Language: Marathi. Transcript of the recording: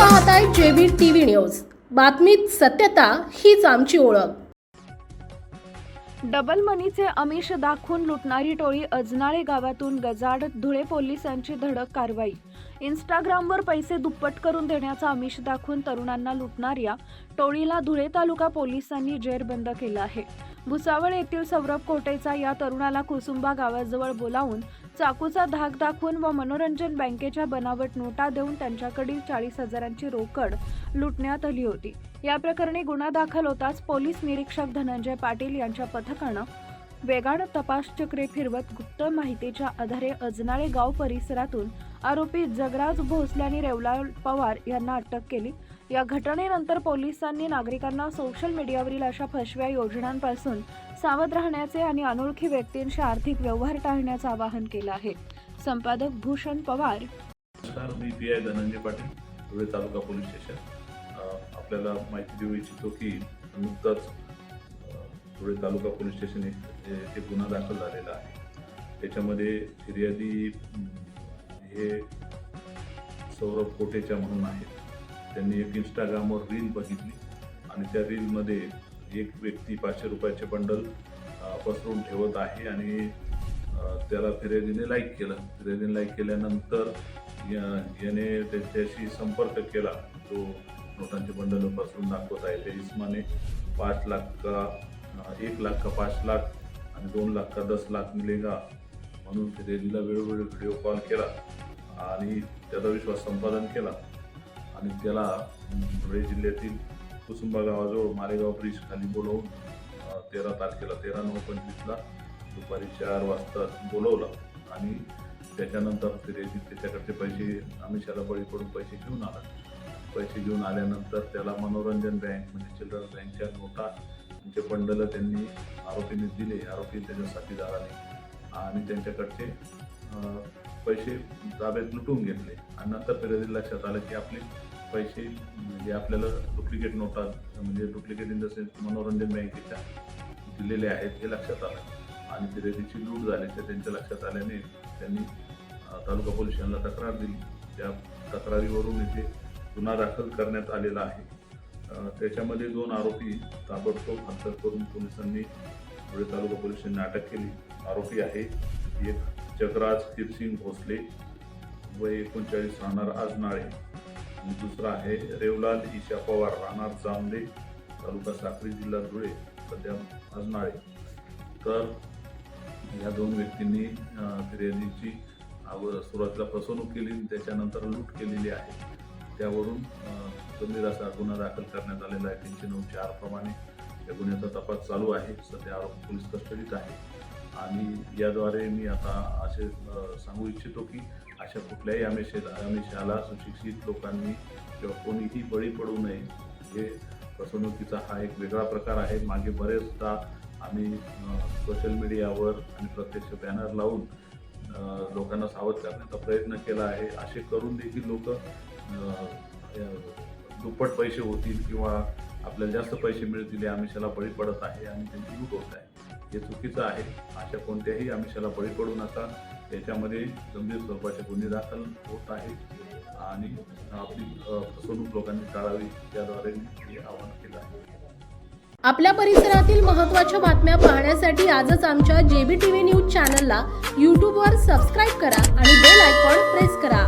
पाहताय जेबी टीव्ही न्यूज. बातमीत सत्यता हीच आमची ओळख. डबल मनीचे आमिष दाखवून लुटणारी टोळी अजनाळे गावातून गजाड धुळे पोलिसांची धडक कारवाई. इंस्टाग्रामवर पैसे दुप्पट करून देण्याचा आमिष दाखवून तरुणांना लुटणाऱ्या टोळीला धुळे तालुका पोलिसांनी जेरबंद केलं आहे. भुसावळ येथील सौरभ कोटेचा या तरुणाला कुसुंबा गावाजवळ बोलावून चाकूचा धाक दाखवून व मनोरंजन बँकेच्या बनावट नोटा देऊन त्यांच्याकडील चाळीस हजारांची रोकड लुटण्यात आली होती. या प्रकरणी गुन्हा दाखल होताच पोलीस निरीक्षक धनंजय पाटील यांच्या पथकानं वेगानं तपास चक्रे फिरवत गुप्त माहितीच्या आधारे अजनाळे गाव परिसरातून आरोपी जगराज भोसले आणि रेवलाल पवार यांना अटक केली. या घटनेनंतर पोलिसांनी नागरिकांना सोशल मीडियावरील अशा फसव्या योजनांपासून सावध राहण्याचे आणि अनोळखी व्यक्तींशी आर्थिक व्यवहार टाळण्याचं आवाहन केलं आहे. संपादक भूषण पवार. नमस्कार मी P I Dhananjay Patil Dhule taluka police station. आपल्याला माहिती देऊ इच्छितो की नुकताच धुळे तालुका पोलीस स्टेशन एक- येथे गुन्हा दाखल झालेला आहे. त्याच्यामध्ये फिर्यादी हे सौरभ कोटेच्या म्हणून आहेत. त्यांनी एक इंस्टाग्रामवर रील बघितली. आणि त्या रीलमध्ये एक व्यक्ती पाचशे रुपयाचे बंडल पसरून ठेवत आहे आणि त्याला फिर्यादीने लाईक केलं. फिर्यादीने लाईक केल्यानंतर या- याने त्याच्याशी संपर्क केला. तो नोटांचे बंडल पसरून दाखवत आहे. त्या इस्माने पाच लाख का एक लाख का पाच लाख आणि दोन लाख का दस लाख मिलेगा म्हणून फिर्यादीला वेळोवेळी व्हिडिओ कॉल केला. आणि त्याचा विश्वास संपादन केला. आणि त्याला धुळे जिल्ह्यातील कुसुंबा गावाजवळ मालेगाव ब्रिज खाली बोलवून तेरा तारखेला तेरा नऊ पंचवीसला दुपारी चार वाजता बोलवलं. आणि त्याच्यानंतर तिथे त्याच्याकडचे पैसे आमिषाला बळी पडून पैसे घेऊन आला. पैसे घेऊन आल्यानंतर त्याला मनोरंजन बँक म्हणजे चिल्ड्रन बँकच्या नोटा त्यांचे बंडलं त्यांनी आरोपीने दिले आरोपी त्याच्या साथीदाराने. आणि त्यांच्याकडचे पैसे ताब्यात लुटून घेतले. आणि नंतर फिर्यादी लक्षात आलं की आपली पैसे म्हणजे आपल्याला डुप्लिकेट नोटा म्हणजे डुप्लिकेट इन द सेन्स मनोरंजन बँकेच्या दिलेले आहेत हे लक्षात आलं. आणि फिर्यादीची लूट झाल्याचे त्यांच्या लक्षात आल्याने त्यांनी तालुका पोलीस स्टेशनला तक्रार दिली. त्या तक्रारीवरून इथे गुन्हा दाखल करण्यात आलेला आहे. त्याच्यामध्ये दोन आरोपी ताबडतोब हस्तक करून पोलिसांनी धुळे तालुका पोलिसांनी अटक केली. आरोपी आहे एक जगराज किरसिंग भोसले व एकोणचाळीस राहणार आजनाळे. दुसरा आहे रेवलाल ईशा पवार राहणार जामले तालुका साक्री जिल्हा धुळे सध्या अजनाळे तर या दोन व्यक्तींनी फिर्यादीची अगोदर सुरुवातीला फसवणूक केली त्याच्यानंतर लूट केलेली आहे. त्यावरून गंभीर असा गुन्हा दाखल करण्यात आलेला आहे. तीनशे नऊ चार प्रमाणे या गुन्ह्याचा तपास चालू आहे. सध्या आरोपी पोलीस कस्टडीत आहे. आणि याद्वारे मी आता असे सांगू इच्छितो की अशा कुठल्याही आमिष आमिषाला सुशिक्षित लोकांनी किंवा कोणीही बळी पडू नये हे फसवणुकीचा हा एक वेगळा प्रकार आहे. मागे बरेचदा आम्ही सोशल मीडियावर आणि प्रत्यक्ष बॅनर लावून लोकांना सावध करण्याचा प्रयत्न केला आहे. असे करून देखील लोक दुप्पट पैसे होतील किंवा आपल्याला जास्त पैसे मिळतील या आमिषाला बळी पडत आहे आणि त्यांची लूट होत आहे. हे चुकीचं आहे. अशा कोणत्याही आमिषाला बळी पडू नका. याच्यामध्ये गंभीर स्वरूपाचे गुन्हे दाखल होत आहेत आणि आपली फसवणूक लोकांनी टाळावी याद्वारे हे आवाहन केलं आहे. आपल्या परिसरातील महत्त्वाच्या बातम्या पाहण्यासाठी आजच आमच्या जेबी टीव्ही न्यूज चॅनलला यूट्यूबवर सबस्क्राईब करा आणि बेल आयकॉन प्रेस करा.